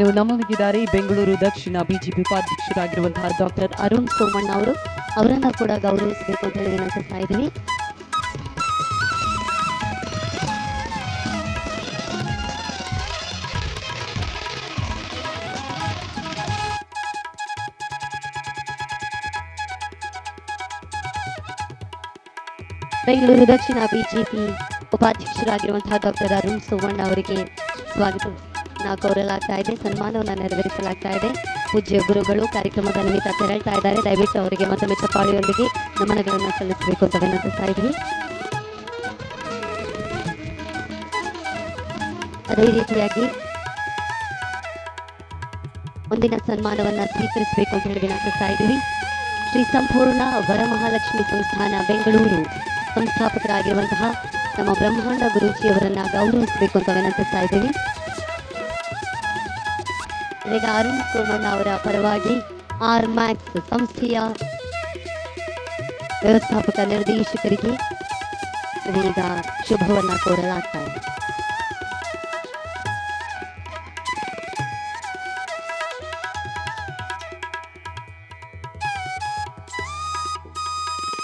ಇನ್ನು ನಮ್ಮೊಂದಿಗಿದ್ದಾರೆ ಬೆಂಗಳೂರು ದಕ್ಷಿಣ ಬಿಜೆಪಿ ಉಪಾಧ್ಯಕ್ಷರಾಗಿರುವಂತಹ ಡಾಕ್ಟರ್ ಅರುಣ್ ಸೋಮಣ್ಣ ಅವರು. ಅವರನ್ನ ಕೂಡ ಗೌರವಿಸಬೇಕು ಅಂತ ಹೇಳಿ ವಿನಂತಿಸ್ತಾ ಇದ್ದೀನಿ. ಬೆಂಗಳೂರು ದಕ್ಷಿಣ ಬಿಜೆಪಿ ಉಪಾಧ್ಯಕ್ಷರಾಗಿರುವಂತಹ ಡಾಕ್ಟರ್ ಅರುಣ್ ಸೋಮಣ್ಣ ಅವರಿಗೆ ಸ್ವಾಗತ. ಕೋರಲಾಗ್ತಾ ಇದೆ. ಸನ್ಮಾನವನ್ನು ನೆರವೇರಿಸಲಾಗ್ತಾ ಇದೆ. ಪೂಜ್ಯ ಗುರುಗಳು ಕಾರ್ಯಕ್ರಮದ ನಿಮಿತ್ತ ತೆರಳ್ತಾ ಇದ್ದಾರೆ. ದಯವಿಟ್ಟು ಅವರಿಗೆ ಮತ್ತೊಮ್ಮೆ ಚಪ್ಪಾಳಿಯೊಂದಿಗೆ ನಮನಗಳನ್ನು ಸಲ್ಲಿಸಬೇಕು ಅಂತ ವಿನಂತಿಸ್ತಾ ಇದ್ದೀವಿ ಅದೇ ರೀತಿಯಾಗಿ ಮುಂದಿನ ಸನ್ಮಾನವನ್ನು ಸ್ವೀಕರಿಸಬೇಕು ಅಂತ ಹೇಳಿ ವಿನಂತಿಸ್ತಾ ಇದ್ದೀವಿ. ಶ್ರೀ ಸಂಪೂರ್ಣ ವರಮಹಾಲಕ್ಷ್ಮಿ ಸಂಸ್ಥಾನ ಬೆಂಗಳೂರು ಸಂಸ್ಥಾಪಕರಾಗಿರುವಂತಹ ನಮ್ಮ ಬ್ರಹ್ಮಾಂಡ ಗುರೂಜಿಯವರನ್ನು ಗೌರವಿಸಬೇಕು ಅಂತ ವಿನಂತಿಸ್ತಾ ಇದ್ದೀವಿ. ಈಗ ಅರುಣ್ ಸೋಮಣ್ಣ ಅವರ ಪರವಾಗಿ ಆರ್ ಮ್ಯಾಕ್ಸ್ ಸಂಸ್ಥೆಯ ವ್ಯವಸ್ಥಾಪಕ ನಿರ್ದೇಶಕರಿಗೆ ಇದೀಗ ಶುಭವನ್ನ ಕೋರಲಾಗ್ತಾ ಇದೆ.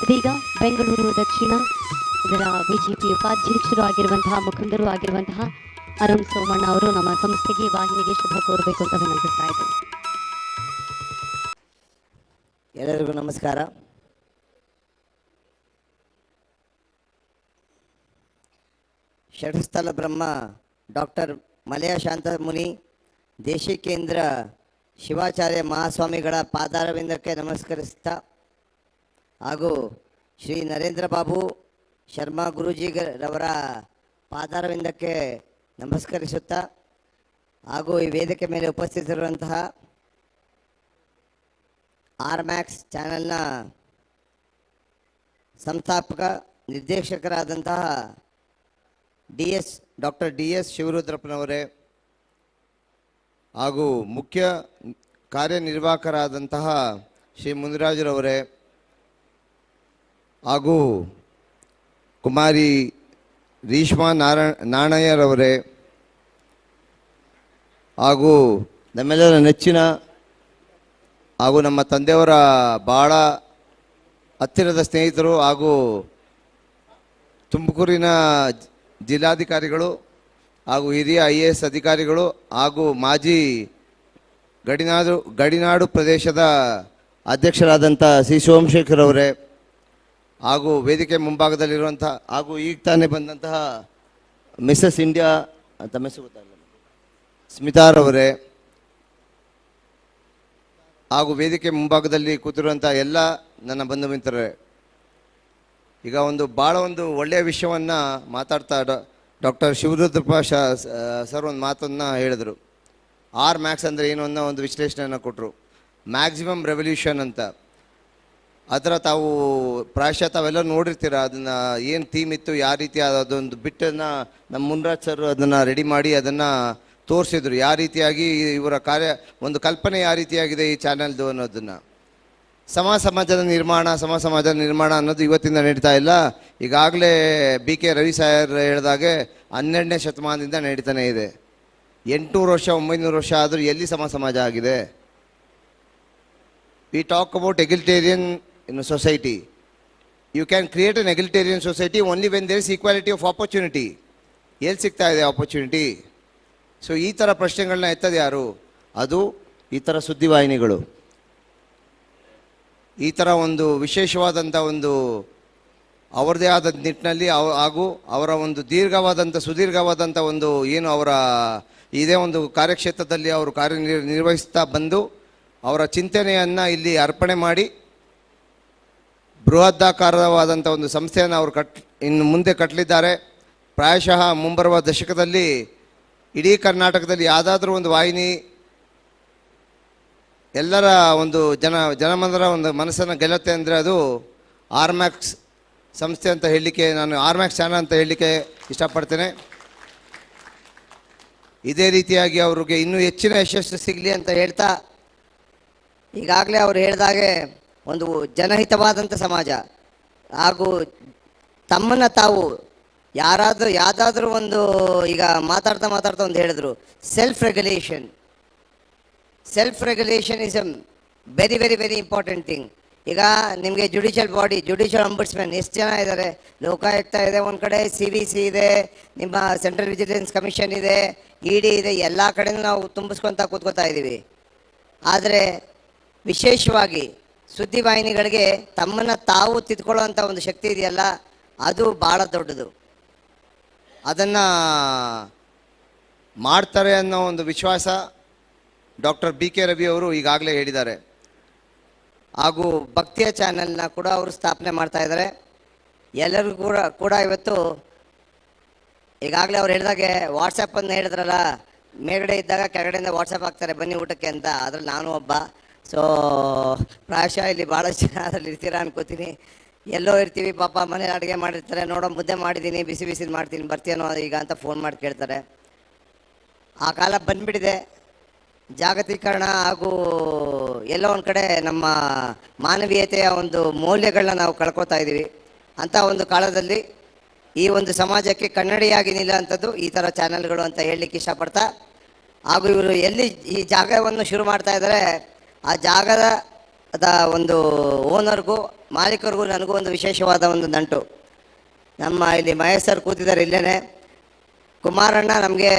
ಇದೀಗ ಬೆಂಗಳೂರು ದಕ್ಷಿಣ, ಇದರ ಬಿಜೆಪಿ ಉಪಾಧ್ಯಕ್ಷರು ಆಗಿರುವಂತಹ ಮುಖಂಡರು ಆಗಿರುವಂತಹ ಅರುಣ್ ಸೋಮಣ್ಣ ಅವರು ನಮ್ಮ ಸಂಸ್ಥೆಗೆ ವಾಹಿನಿಗೆ ಶುಭ ಕೋರಬೇಕು ಅಂತ ವಿನಂತಿಸ್ತಾ ಇದ್ದೇನೆ. ಎಲ್ಲರಿಗೂ ನಮಸ್ಕಾರ. ಷಡ್ಸ್ಥಲ ಬ್ರಹ್ಮ ಡಾಕ್ಟರ್ ಮಲಯ ಶಾಂತಮುನಿ ದೇಶಿಕೇಂದ್ರ ಶಿವಾಚಾರ್ಯ ಮಹಾಸ್ವಾಮಿಗಳ ಪಾದಾರವಿಂದಕ್ಕೆ ನಮಸ್ಕರಿಸ್ತಾ ಹಾಗೂ ಶ್ರೀ ನರೇಂದ್ರ ಬಾಬು ಶರ್ಮಾ ಗುರೂಜಿರವರ ಪಾದಾರವಿಂದಕ್ಕೆ ನಮಸ್ಕರಿಸುತ್ತಾ ಹಾಗೂ ಈ ವೇದಿಕೆ ಮೇಲೆ ಉಪಸ್ಥಿತಿರುವಂತಹ ಆರ್ ಮ್ಯಾಕ್ಸ್ ಚಾನೆಲ್ನ ಸಂಸ್ಥಾಪಕ, ನಿರ್ದೇಶಕರಾದಂತಹ D S, doctor D S ಶಿವರುದ್ರಪ್ಪನವರೇ ಹಾಗೂ ಮುಖ್ಯ ಕಾರ್ಯನಿರ್ವಾಹಕರಾದಂತಹ ಶ್ರೀ ಮುನಿರಾಜರವರೇ ಹಾಗೂ ಕುಮಾರಿ ರೀಶ್ಮಾ ನಾರಾಯಣ, ನಾಣಯ್ಯರವರೇ ಹಾಗೂ ನಮ್ಮೆಲ್ಲರ ನೆಚ್ಚಿನ ಹಾಗೂ ನಮ್ಮ ತಂದೆಯವರ ಭಾಳ ಹತ್ತಿರದ ಸ್ನೇಹಿತರು ಹಾಗೂ ತುಮಕೂರಿನ ಜಿಲ್ಲಾಧಿಕಾರಿಗಳು ಹಾಗೂ ಹಿರಿಯ ಐ ಎ ಎಸ್ ಅಧಿಕಾರಿಗಳು ಹಾಗೂ ಮಾಜಿ ಗಡಿನಾಡು ಗಡಿನಾಡು ಪ್ರದೇಶದ ಅಧ್ಯಕ್ಷರಾದಂಥ ಸಿ ಸೋಮಶೇಖರ್ ಅವರೇ ಹಾಗೂ ವೇದಿಕೆ ಮುಂಭಾಗದಲ್ಲಿರುವಂತಹ ಹಾಗೂ ಈಗ ತಾನೇ ಬಂದಂತಹ ಮಿಸಸ್ ಇಂಡಿಯಾ ಅಂತ ಹೆಸರು ಗೊತ್ತಾಗಲ್ಲ ಸ್ಮಿತಾರವರೇ ಹಾಗೂ ವೇದಿಕೆ ಮುಂಭಾಗದಲ್ಲಿ ಕೂತಿರುವಂಥ ಎಲ್ಲ ನನ್ನ ಬಂಧು ಮಿತ್ರರೇ ಈಗ ಒಂದು ಭಾಳ ಒಂದು ಒಳ್ಳೆಯ ವಿಷಯವನ್ನು ಮಾತಾಡ್ತಾ ಡಾಕ್ಟರ್ ಶಿವರುದ್ರಪ್ಪ ಶಾ, ಸರ್ ಒಂದು ಮಾತನ್ನು ಹೇಳಿದರು. ಆರ್ ಮ್ಯಾಕ್ಸ್ ಅಂದರೆ ಏನು ಅನ್ನೋ ಒಂದು ವಿಶ್ಲೇಷಣೆಯನ್ನು ಕೊಟ್ಟರು ಮ್ಯಾಕ್ಸಿಮಮ್ ರೆವಲ್ಯೂಷನ್ ಅಂತ. ಅದರ ತಾವು ಪ್ರಾಯಶಃ ತಾವೆಲ್ಲ ನೋಡಿರ್ತೀರ, ಅದನ್ನು ಏನು ಥೀಮ್ ಇತ್ತು, ಯಾವ ರೀತಿ ಅದೊಂದು ಬಿಟ್ಟನ್ನು ನಮ್ಮ ಮುನ್ರಾಜ್ ಸರ್ ಅದನ್ನು ರೆಡಿ ಮಾಡಿ ಅದನ್ನು ತೋರಿಸಿದ್ರು. ಯಾವ ರೀತಿಯಾಗಿ ಇವರ ಕಾರ್ಯ, ಒಂದು ಕಲ್ಪನೆ ಯಾವ ರೀತಿಯಾಗಿದೆ ಈ ಚಾನೆಲ್ದು ಅನ್ನೋದನ್ನು. ಸಮ ಸಮಾಜದ ನಿರ್ಮಾಣ, ಸಮ ಸಮಾಜದ ನಿರ್ಮಾಣ ಅನ್ನೋದು ಇವತ್ತಿಂದ ನಡೀತಾ ಇಲ್ಲ. ಈಗಾಗಲೇ ಬಿ ಕೆ ರವಿ ಸಾಯರ್ ಹೇಳಿದಾಗೆ ಹನ್ನೆರಡನೇ ಶತಮಾನದಿಂದ ನಡೀತಾನೆ ಇದೆ. ಎಂಟುನೂರು ವರ್ಷ, ಒಂಬೈನೂರು ವರ್ಷ ಆದರೂ ಎಲ್ಲಿ ಸಮ ಸಮಾಜ ಆಗಿದೆ? We talk about egalitarian in society you can create an egalitarian society only when there is equality of opportunity. ಎಲ್ಲಿ ಸಿಗ್ತಾ ಇದೆ ಆಪರ್ಚುನಿಟಿ ಸೊ ಈ ಥರ ಪ್ರಶ್ನೆಗಳನ್ನ ಎತ್ತದೆ ಯಾರು? ಅದು ಈ ಥರ ಸುದ್ದಿವಾಹಿನಿಗಳು. ಈ ಥರ ಒಂದು ವಿಶೇಷವಾದಂಥ ಒಂದು ಅವರದೇ ಆದ ನಿಟ್ಟಿನಲ್ಲಿ ಅವ, ಹಾಗೂ ಅವರ ಒಂದು ದೀರ್ಘವಾದಂಥ ಸುದೀರ್ಘವಾದಂಥ ಒಂದು ಏನು ಅವರ, ಇದೇ ಒಂದು ಕಾರ್ಯಕ್ಷೇತ್ರದಲ್ಲಿ ಅವರು ಕಾರ್ಯನಿರ್ ನಿರ್ವಹಿಸ್ತಾ ಬಂದು ಅವರ ಚಿಂತನೆಯನ್ನು ಇಲ್ಲಿ ಅರ್ಪಣೆ ಮಾಡಿ ಬೃಹದಾಕಾರವಾದಂಥ ಒಂದು ಸಂಸ್ಥೆಯನ್ನು ಅವರು ಕಟ್, ಇನ್ನು ಮುಂದೆ ಕಟ್ಟಲಿದ್ದಾರೆ ಪ್ರಾಯಶಃ ಮುಂಬರುವ ದಶಕದಲ್ಲಿ ಇಡೀ ಕರ್ನಾಟಕದಲ್ಲಿ ಯಾವುದಾದ್ರೂ ಒಂದು ವಾಹಿನಿ ಎಲ್ಲರ ಒಂದು ಜನ ಜನಮನರ ಒಂದು ಮನಸ್ಸನ್ನು ಗೆಲ್ಲುತ್ತೆ ಅಂದರೆ ಅದು ಆರ್ಮ್ಯಾಕ್ಸ್ ಸಂಸ್ಥೆ ಅಂತ ಹೇಳಲಿಕ್ಕೆ, ನಾನು ಆರ್ಮ್ಯಾಕ್ಸ್ ಚಾನಲ್ ಅಂತ ಹೇಳಲಿಕ್ಕೆ ಇಷ್ಟಪಡ್ತೇನೆ. ಇದೇ ರೀತಿಯಾಗಿ ಅವ್ರಿಗೆ ಇನ್ನೂ ಹೆಚ್ಚಿನ ಯಶಸ್ಸು ಸಿಗಲಿ ಅಂತ ಹೇಳ್ತಾ, ಈಗಾಗಲೇ ಅವರು ಹೇಳಿದಾಗೆ ಒಂದು ಜನಹಿತವಾದಂಥ ಸಮಾಜ. ಹಾಗೂ ತಮ್ಮನ್ನು ತಾವು ಯಾರಾದರೂ, ಯಾವುದಾದ್ರೂ ಒಂದು ಈಗ ಮಾತಾಡ್ತಾ ಮಾತಾಡ್ತಾ ಒಂದು ಹೇಳಿದ್ರು self regulation self regulation is a very very very important thing ಈಗ ನಿಮಗೆ ಜುಡಿಷಿಯಲ್ ಬಾಡಿ ಜುಡಿಷಿಯಲ್ ಅಂಬುಡ್ಸ್ಮನ್ ಎಷ್ಟು ಜನ ಇದ್ದಾರೆ ಲೋಕಾಯುಕ್ತ ಇದೆ, ಒಂದು ಕಡೆ ಸಿ ವಿ ಸಿ ಇದೆ, ನಿಮ್ಮ ಸೆಂಟ್ರಲ್ ವಿಜಿಲೆನ್ಸ್ ಕಮಿಷನ್ ಇದೆ ಇ ಡಿ ಇದೆ, ಎಲ್ಲ ಕಡೆಯೂ ನಾವು ತುಂಬಿಸ್ಕೊತಾ ಕೂತ್ಕೋತಾ ಇದ್ದೀವಿ ಆದರೆ ವಿಶೇಷವಾಗಿ ಸುದ್ದಿವಾಹಿನಿಗಳಿಗೆ ತಮ್ಮನ್ನು ತಾವು ತಿದ್ಕೊಳ್ಳುವಂಥ ಒಂದು ಶಕ್ತಿ ಇದೆಯಲ್ಲ ಅದು ಭಾಳ ದೊಡ್ಡದು. ಅದನ್ನು ಮಾಡ್ತಾರೆ ಅನ್ನೋ ಒಂದು ವಿಶ್ವಾಸ ಡಾಕ್ಟರ್ ಬಿ ಕೆ ರವಿ ಅವರು ಈಗಾಗಲೇ ಹೇಳಿದ್ದಾರೆ. ಹಾಗೂ ಭಕ್ತಿಯ ಚಾನೆಲ್ನ ಕೂಡ ಅವರು ಸ್ಥಾಪನೆ ಮಾಡ್ತಾ ಇದ್ದಾರೆ. ಎಲ್ಲರಿಗೂ ಕೂಡ ಕೂಡ ಇವತ್ತು ಈಗಾಗಲೇ ಅವ್ರು ಹೇಳಿದಾಗೆ ವಾಟ್ಸಪ್ಪನ್ನು ಹೇಳಿದ್ರಲ್ಲ ಮೇಲ್ಗಡೆ ಇದ್ದಾಗ ಕೆಳಗಡೆಯಿಂದ ವಾಟ್ಸಪ್ ಹಾಕ್ತಾರೆ ಬನ್ನಿ ಊಟಕ್ಕೆ ಅಂತ. ಅದ್ರಲ್ಲಿ ನಾನು ಒಬ್ಬ. ಸೊ ಪ್ರಾಯಶಃ ಇಲ್ಲಿ ಭಾಳಷ್ಟು ಜನ ಅದ್ರಲ್ಲಿ ಇರ್ತೀರಾ ಅನ್ಕೋತೀನಿ. ಎಲ್ಲೋ ಇರ್ತೀವಿ, ಪಾಪ ಮನೇಲಿ ಅಡುಗೆ ಮಾಡಿರ್ತಾರೆ, ನೋಡೋ ಮುದ್ದೆ ಮಾಡಿದ್ದೀನಿ ಬಿಸಿ ಬಿಸಿ ಮಾಡ್ತೀನಿ ಬರ್ತೀನೋ ಈಗ ಅಂತ ಫೋನ್ ಮಾಡಿ ಕೇಳ್ತಾರೆ. ಆ ಕಾಲ ಬಂದ್ಬಿಟ್ಟಿದೆ. ಜಾಗತೀಕರಣ ಹಾಗೂ ಎಲ್ಲೋ ಒಂದು ಕಡೆ ನಮ್ಮ ಮಾನವೀಯತೆಯ ಒಂದು ಮೌಲ್ಯಗಳನ್ನ ನಾವು ಕಳ್ಕೊತಾ ಇದ್ದೀವಿ ಅಂಥ ಒಂದು ಕಾಲದಲ್ಲಿ ಈ ಒಂದು ಸಮಾಜಕ್ಕೆ ಕನ್ನಡಿಯಾಗಿ ನಿಲ್ಲುವಂಥದ್ದು ಈ ಥರ ಚಾನೆಲ್ಗಳು ಅಂತ ಹೇಳಲಿಕ್ಕೆ ಇಷ್ಟಪಡ್ತಾ. ಹಾಗೂ ಇವರು ಎಲ್ಲಿ ಈ ಜಾಗವನ್ನು ಶುರು ಮಾಡ್ತಾ ಇದ್ದಾರೆ ಆ ಜಾಗದ, ಅದ ಒಂದು ಓನರ್ಗೂ, ಮಾಲೀಕರಿಗೂ ನನಗೂ ಒಂದು ವಿಶೇಷವಾದ ಒಂದು ನಂಟು. ನಮ್ಮ ಇಲ್ಲಿ ಮಹೇಶ್ವರ್ ಕೂತಿದ್ದಾರೆ ಇಲ್ಲೇ ಕುಮಾರಣ್ಣ ನಮಗೆ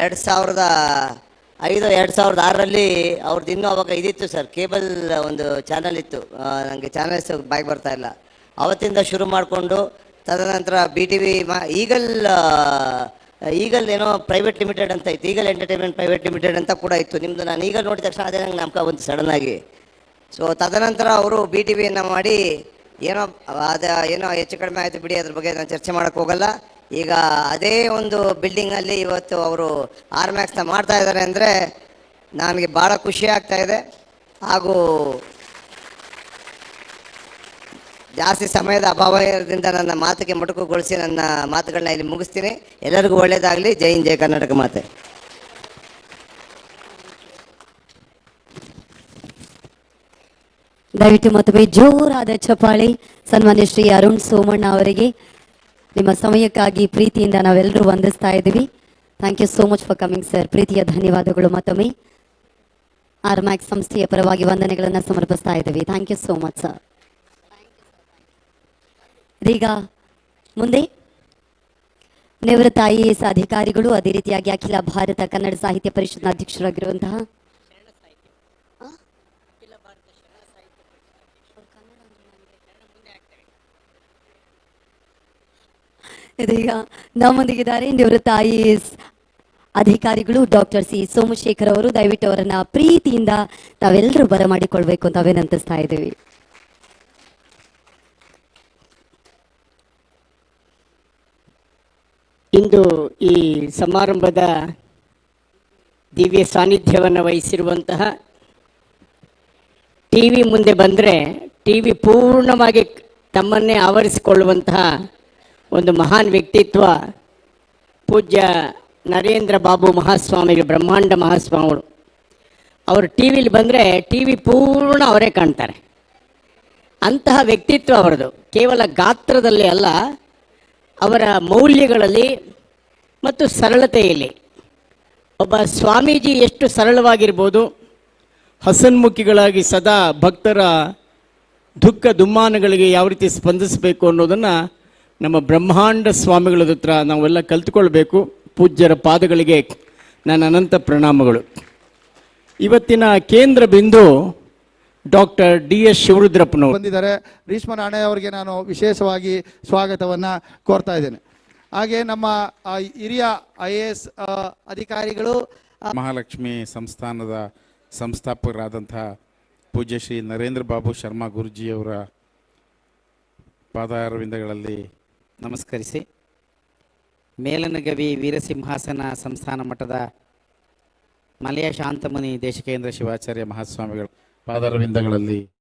ಎರಡು ಸಾವಿರದ ಐದು, ಎರಡು ಸಾವಿರದ ಆರರಲ್ಲಿ ಅವ್ರದ್ದು ಇನ್ನೂ ಅವಾಗ ಇದಿತ್ತು ಸರ್, ಕೇಬಲ್ ಒಂದು ಚಾನಲ್ ಇತ್ತು. ನನಗೆ ಚಾನಲ್ಸ್ ಬಾಯ್ ಬರ್ತಾ ಇಲ್ಲ. ಅವತ್ತಿಂದ ಶುರು ಮಾಡಿಕೊಂಡು, ತದನಂತರ ಬಿ ಟಿ ವಿ ಮಾ, ಈಗಲ್ ಈಗಲ್ ಏನೋ ಪ್ರೈವೇಟ್ ಲಿಮಿಟೆಡ್ ಅಂತ ಇತ್ತು. ಈಗಲ್ ಎಂಟರ್ಟೈನ್ಮೆಂಟ್ ಪ್ರೈವೇಟ್ ಲಿಮಿಟೆಡ್ ಅಂತ ಕೂಡ ಇತ್ತು. ನಿಮ್ಮದು ನಾನು ಈಗ ನೋಡಿದ ತಕ್ಷಣ ಅದೇ ನಂಗೆ ಒಂದು ಬಂತು ಆಗಿ. ಸೊ ತದನಂತರ ಅವರು ಬಿ ಟಿ ವಿಯನ್ನು ಮಾಡಿ ಏನೋ, ಅದ ಏನೋ ಹೆಚ್ಚು ಕಡಿಮೆ ಆಯಿತು ಬಿಡಿ, ಅದ್ರ ಬಗ್ಗೆ ನಾನು ಚರ್ಚೆ ಮಾಡೋಕ್ಕೆ ಹೋಗಲ್ಲ. ಈಗ ಅದೇ ಒಂದು ಬಿಲ್ಡಿಂಗಲ್ಲಿ ಇವತ್ತು ಅವರು ಆರ್ ಮ್ಯಾಕ್ಸ್ನ ಮಾಡ್ತಾ ಇದ್ದಾರೆ ಅಂದರೆ, ನನಗೆ ಭಾಳ ಖುಷಿ ಆಗ್ತಾ ಇದೆ. ಹಾಗೂ ಜಾಸ್ತಿ ಸಮಯದ ಅಭಾವದಿಂದ ನನ್ನ ಮಾತಿಗೆ ಮೊಟಕುಗೊಳಿಸಿ ನನ್ನ ಮಾತುಗಳನ್ನ ಇಲ್ಲಿ ಮುಗಿಸ್ತೀನಿ. ಎಲ್ಲರಿಗೂ ಒಳ್ಳೆಯದಾಗಲಿ ಜೈ ಜಯ ಜೈ ಕರ್ನಾಟಕ ಮಾತೆ. ದಯವಿಟ್ಟು ಮತ್ತೊಮ್ಮೆ ಜೋರಾದ ಚಪಾಳಿ ಸನ್ಮಾನ್ಯ ಶ್ರೀ ಅರುಣ್ ಸೋಮಣ್ಣ ಅವರಿಗೆ. ನಿಮ್ಮ ಸಮಯಕ್ಕಾಗಿ ಪ್ರೀತಿಯಿಂದ ನಾವೆಲ್ಲರೂ ವಂದಿಸ್ತಾ ಇದ್ದೀವಿ. Thank you so much for coming sir ಪ್ರೀತಿಯ ಧನ್ಯವಾದಗಳು ಮತ್ತೊಮ್ಮೆ. ಆರ್ಮ್ಯಾಕ್ ಸಂಸ್ಥೆಯ ಪರವಾಗಿ ವಂದನೆಗಳನ್ನು ಸಮರ್ಪಿಸ್ತಾ ಇದ್ದೀವಿ. Thank you so much sir ಇದೀಗ ಮುಂದೆ ನಿವೃತ್ತ ಐ ಎ ಎಸ್ ಅಧಿಕಾರಿಗಳು ಅದೇ ರೀತಿಯಾಗಿ ಅಖಿಲ ಭಾರತ ಕನ್ನಡ ಸಾಹಿತ್ಯ ಪರಿಷತ್ನ ಅಧ್ಯಕ್ಷರಾಗಿರುವಂತಹ ಇದೀಗ ನಮ್ಮೊಂದಿಗಿದ್ದಾರೆ ನಿವೃತ್ತ ಐ ಎ ಎಸ್ ಅಧಿಕಾರಿಗಳು ಡಾಕ್ಟರ್ ಸಿ ಸೋಮಶೇಖರ್ ಅವರು. ದಯವಿಟ್ಟು ಅವರನ್ನ ಪ್ರೀತಿಯಿಂದ ತಾವೆಲ್ಲರೂ ಬರಮಾಡಿಕೊಳ್ಬೇಕು ಅಂತ ವಿನಂತಿಸ್ತಾ ಇದ್ದೀವಿ. ಇಂದು ಈ ಸಮಾರಂಭದ ದಿವ್ಯ ಸಾನ್ನಿಧ್ಯವನ್ನು ವಹಿಸಿರುವಂತಹ ಟಿ ವಿ ಮುಂದೆ ಬಂದರೆ ಟಿ ವಿ ಪೂರ್ಣವಾಗಿ ತಮ್ಮನ್ನೇ ಆವರಿಸಿಕೊಳ್ಳುವಂತಹ ಒಂದು ಮಹಾನ್ ವ್ಯಕ್ತಿತ್ವ ಪೂಜ್ಯ ನರೇಂದ್ರ ಬಾಬು ಮಹಾಸ್ವಾಮಿಗಳು, ಬ್ರಹ್ಮಾಂಡ ಮಹಾಸ್ವಾಮಿಗಳು. ಅವರು ಟಿ ವಿಲಿ ಬಂದರೆ ಟಿ ವಿ ಪೂರ್ಣ ಅವರೇ ಕಾಣ್ತಾರೆ. ಅಂತಹ ವ್ಯಕ್ತಿತ್ವ ಅವರದು ಕೇವಲ ಗಾತ್ರದಲ್ಲಿ ಅಲ್ಲ ಅವರ ಮೌಲ್ಯಗಳಲ್ಲಿ ಮತ್ತು ಸರಳತೆಯಲ್ಲಿ. ಒಬ್ಬ ಸ್ವಾಮೀಜಿ ಎಷ್ಟು ಸರಳವಾಗಿರ್ಬೋದು. ಹಸನ್ಮುಖಿಗಳಾಗಿ ಸದಾ ಭಕ್ತರ ದುಃಖ ದುಮ್ಮಾನಗಳಿಗೆ ಯಾವ ರೀತಿ ಸ್ಪಂದಿಸಬೇಕು ಅನ್ನೋದನ್ನು ನಮ್ಮ ಬ್ರಹ್ಮಾಂಡ ಸ್ವಾಮಿಗಳ ಹತ್ರ ನಾವೆಲ್ಲ ಕಲ್ತ್ಕೊಳ್ಬೇಕು. ಪೂಜ್ಯರ ಪಾದಗಳಿಗೆ ನನ್ನ ಅನಂತ ಪ್ರಣಾಮಗಳು. ಇವತ್ತಿನ ಕೇಂದ್ರ ಬಿಂದು ಡಾಕ್ಟರ್ ಡಿ ಎಸ್ ಶಿವರುದ್ರಪ್ಪನವರು ಬಂದಿದ್ದಾರೆ. ರೀಶ್ಮ ರಾಣೆ ಅವರಿಗೆ ನಾನು ವಿಶೇಷವಾಗಿ ಸ್ವಾಗತವನ್ನು ಕೋರ್ತಾ ಇದ್ದೇನೆ. ಹಾಗೆ ನಮ್ಮ ಆ, ಹಿರಿಯ ಐ ಎ ಎಸ್ ಅಧಿಕಾರಿಗಳು ಮಹಾಲಕ್ಷ್ಮಿ ಸಂಸ್ಥಾನದ ಸಂಸ್ಥಾಪಕರಾದಂತಹ ಪೂಜ್ಯ ಶ್ರೀ ನರೇಂದ್ರ ಬಾಬು ಶರ್ಮಾ ಗುರುಜಿಯವರ ಪಾದಾರವಿಂದಗಳಲ್ಲಿ ನಮಸ್ಕರಿಸಿ. ಮೇಲನಗವಿ ವೀರಸಿಂಹಾಸನ ಸಂಸ್ಥಾನ ಮಠದ ಮಲೆಯ ಶಾಂತಮುನಿ ದೇಶಕೇಂದ್ರ ಶಿವಾಚಾರ್ಯ ಮಹಾಸ್ವಾಮಿಗಳು ಪಾದಾರವಿಂದಗಳಲ್ಲಿ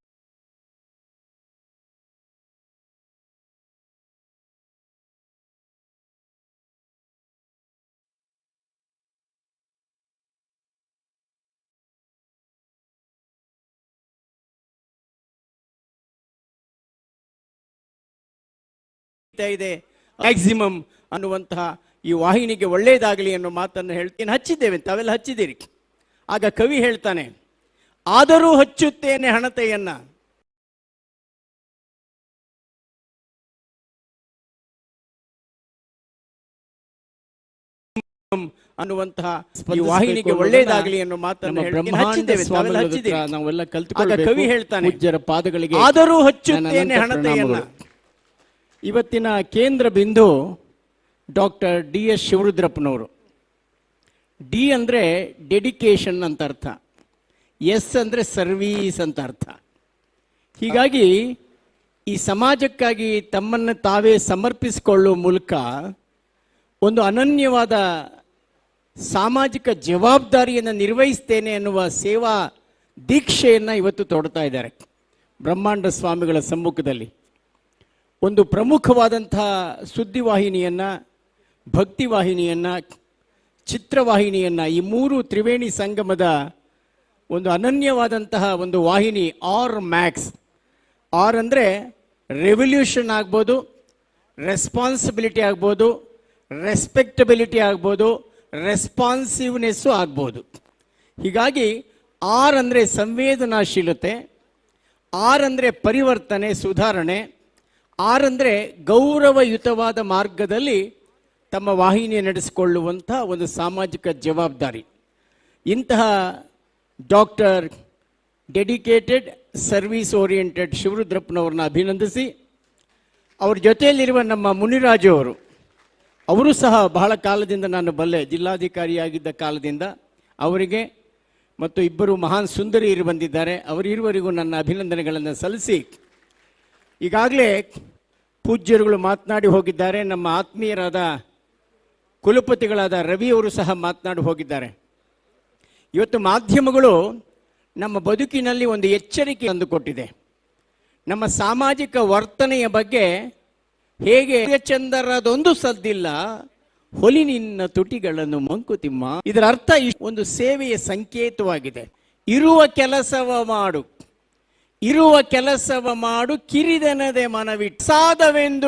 ಇದೆ. ಮ್ಯಾಕ್ಸಿಮಮ್ ಅನ್ನುವಂತಹ ಈ ವಾಹಿನಿಗೆ ಒಳ್ಳೆಯದಾಗಲಿ ಅನ್ನೋ ಮಾತನ್ನು ಹೇಳ್ತೀನಿ ಹಚ್ಚಿದ್ದೇವೆ? ತಾವೆಲ್ಲ ಹಚ್ಚಿದ್ದೀರಿ. ಆಗ ಕವಿ ಹೇಳ್ತಾನೆ ಆದರೂ ಹಚ್ಚುತ್ತೇನೆ ಹಣತೆಯನ್ನ. ಅನ್ನುವಂತಹ ಈ ವಾಹಿನಿಗೆ ಒಳ್ಳೇದಾಗಲಿ ಅನ್ನೋ ಮಾತನ್ನು. ಹಚ್ಚಿದ್ದೇವೆ, ನಾವೆಲ್ಲ ಕಲ್ತುಕೊಳ್ಳ. ಕವಿ ಹೇಳ್ತಾನೆ ಪೂಜ್ಯರ ಪಾದಗಳಿಗೆ ಆದರೂ ಹಚ್ಚುತ್ತೇನೆ ಹಣತೆಯನ್ನ. ಇವತ್ತಿನ ಕೇಂದ್ರ ಬಿಂದು ಡಾಕ್ಟರ್ ಡಿ ಎಸ್ ಶಿವರುದ್ರಪ್ಪನವರು. ಡಿ ಅಂದ್ರೆ ಡೆಡಿಕೇಶನ್ ಅಂತ ಅರ್ಥ. ಎಸ್ ಅಂದರೆ ಸರ್ವೀಸ್ ಅಂತ ಅರ್ಥ. ಹೀಗಾಗಿ ಈ ಸಮಾಜಕ್ಕಾಗಿ ತಮ್ಮನ್ನು ತಾವೇ ಸಮರ್ಪಿಸಿಕೊಳ್ಳುವ ಮೂಲಕ ಒಂದು ಅನನ್ಯವಾದ ಸಾಮಾಜಿಕ ಜವಾಬ್ದಾರಿಯನ್ನು ನಿರ್ವಹಿಸ್ತೇನೆ ಅನ್ನುವ ಸೇವಾ ದೀಕ್ಷೆಯನ್ನು ಇವತ್ತು ತೊಡ್ತಾ ಇದ್ದಾರೆ ಬ್ರಹ್ಮಾಂಡ ಸ್ವಾಮಿಗಳ ಸಮ್ಮುಖದಲ್ಲಿ. ಒಂದು ಪ್ರಮುಖವಾದಂಥ ಸುದ್ದಿವಾಹಿನಿಯನ್ನು, ಭಕ್ತಿವಾಹಿನಿಯನ್ನು, ಚಿತ್ರವಾಹಿನಿಯನ್ನು ಈ ಮೂರು ತ್ರಿವೇಣಿ ಸಂಗಮದ ಒಂದು ಅನನ್ಯವಾದಂತಹ ಒಂದು ವಾಹಿನಿ ಆರ್ ಮ್ಯಾಕ್ಸ್ ಆರ್ ಅಂದರೆ ರೆವಲ್ಯೂಷನ್ ಆಗ್ಬೋದು ರೆಸ್ಪಾನ್ಸಿಬಿಲಿಟಿ ಆಗ್ಬೋದು ರೆಸ್ಪೆಕ್ಟಬಿಲಿಟಿ ಆಗ್ಬೋದು ರೆಸ್ಪಾನ್ಸಿವ್ನೆಸ್ಸು ಆಗ್ಬೋದು. ಹೀಗಾಗಿ ಆರ್ ಅಂದರೆ ಸಂವೇದನಾಶೀಲತೆ ಆರ್ ಅಂದರೆ ಪರಿವರ್ತನೆ, ಸುಧಾರಣೆ ಆರ್ ಅಂದರೆ ಗೌರವಯುತವಾದ ಮಾರ್ಗದಲ್ಲಿ ತಮ್ಮ ವಾಹಿನಿ ನಡೆಸಿಕೊಳ್ಳುವಂಥ ಒಂದು ಸಾಮಾಜಿಕ ಜವಾಬ್ದಾರಿ. ಇಂತಹ ಡಾಕ್ಟರ್ ಡೆಡಿಕೇಟೆಡ್ ಸರ್ವಿಸ್ ಓರಿಯೆಂಟೆಡ್ ಶಿವರುದ್ರಪ್ಪನವ್ರನ್ನ ಅಭಿನಂದಿಸಿ. ಅವ್ರ ಜೊತೆಯಲ್ಲಿರುವ ನಮ್ಮ ಮುನಿರಾಜು ಅವರು ಅವರು ಸಹ ಬಹಳ ಕಾಲದಿಂದ ನಾನು ಬಲ್ಲೆ ಜಿಲ್ಲಾಧಿಕಾರಿಯಾಗಿದ್ದ ಕಾಲದಿಂದ ಅವರಿಗೆ ಮತ್ತು ಇಬ್ಬರು ಮಹಾನ್ ಸುಂದರಿಯರು ಬಂದಿದ್ದಾರೆ. ಅವರಿರುವರಿಗೂ ನನ್ನ ಅಭಿನಂದನೆಗಳನ್ನು ಸಲ್ಲಿಸಿ. ಈಗಾಗಲೇ ಪೂಜ್ಯರುಗಳು ಮಾತನಾಡಿ ಹೋಗಿದ್ದಾರೆ. ನಮ್ಮ ಆತ್ಮೀಯರಾದ ಕುಲಪತಿಗಳಾದ ರವಿ ಅವರು ಸಹ ಮಾತನಾಡಿ ಹೋಗಿದ್ದಾರೆ. ಇವತ್ತು ಮಾಧ್ಯಮಗಳು ನಮ್ಮ ಬದುಕಿನಲ್ಲಿ ಒಂದು ಎಚ್ಚರಿಕೆ ತಂದುಕೊಟ್ಟಿದೆ. ನಮ್ಮ ಸಾಮಾಜಿಕ ವರ್ತನೆಯ ಬಗ್ಗೆ ಹೇಗೆ ಚಂದರದೊಂದು ಸದ್ದಿಲ್ಲ, ಹೊಲಿ ನಿನ್ನ ತುಟಿಗಳನ್ನು ಮಂಕುತಿಮ್ಮ. ಇದರ ಅರ್ಥ ಒಂದು ಸೇವೆಯ ಸಂಕೇತವಾಗಿದೆ. ಇರುವ ಕೆಲಸವ ಮಾಡು. ಇರುವ ಕೆಲಸವ ಮಾಡು, ಕಿರಿದನದೇ ಮನವಿಟ್ಟು ಸಾಧವೆಂದು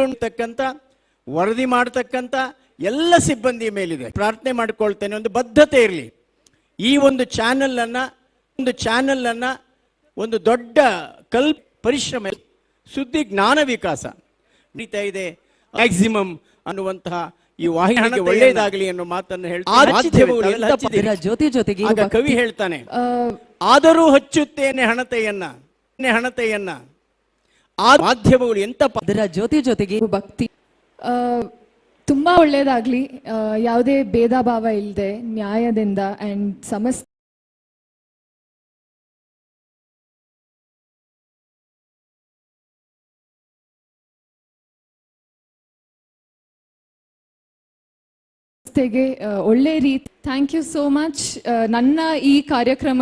ವರದಿ ಮಾಡತಕ್ಕಂಥ ಎಲ್ಲ ಸಿಬ್ಬಂದಿಯ ಮೇಲಿದೆ. ಪ್ರಾರ್ಥನೆ ಮಾಡಿಕೊಳ್ತೇನೆ, ಒಂದು ಬದ್ಧತೆ ಇರಲಿ. ಈ ಒಂದು ಚಾನೆಲ್ ಅನ್ನ ಒಂದು ಚಾನೆಲ್ ಅನ್ನ ಒಂದು ದೊಡ್ಡ ಕಲ್ ಪರಿಶ್ರಮ ಸುದ್ದಿ ಜ್ಞಾನ ವಿಕಾಸ. ನಡೀತಾ ಇದೆ ಮ್ಯಾಕ್ಸಿಮಮ್ ಅನ್ನುವಂತಹ ಈ ವಾಹಿನಿಗೆ ಒಳ್ಳೆಯದಾಗಲಿ ಅನ್ನೋ ಮಾತನ್ನು ಹೇಳ್ತಾರೆ. ಜೊತೆ ಜೊತೆಗೆ ಕವಿ ಹೇಳ್ತಾನೆ ಆದರೂ ಹಚ್ಚುತ್ತೇನೆ ಹಣತೆಯನ್ನ ಹಣತೆಯನ್ನ ಆ ಮಾಧ್ಯಮಗಳು ಎಂತ ಪದರ ಜೊತೆ ಜೊತೆಗೆ ಭಕ್ತಿ ತುಂಬಾ ಒಳ್ಳೇದಾಗ್ಲಿ. ಆ, ಯಾವುದೇ ಭೇದ ಭಾವ ಇಲ್ಲದೆ ನ್ಯಾಯದಿಂದ ಅಂಡ್ ಸಮಸ್ತ ಒಳ್ಳೆ ರೀತಿ ಥ್ಯಾಂಕ್ ಯು ಸೋ ಮಚ್ ನನ್ನ ಈ ಕಾರ್ಯಕ್ರಮ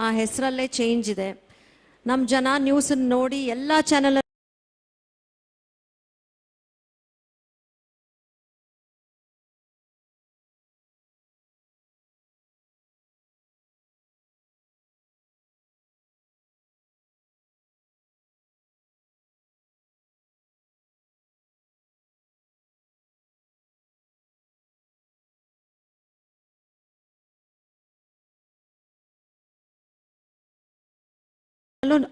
ಆ, ಹೆಸರಲ್ಲೇ ಚೇಂಜ್ ಇದೆ. ನಮ್ಮ ಜನ ನ್ಯೂಸ್ ನೋಡಿ ಎಲ್ಲ ಚಾನೆಲ್ alone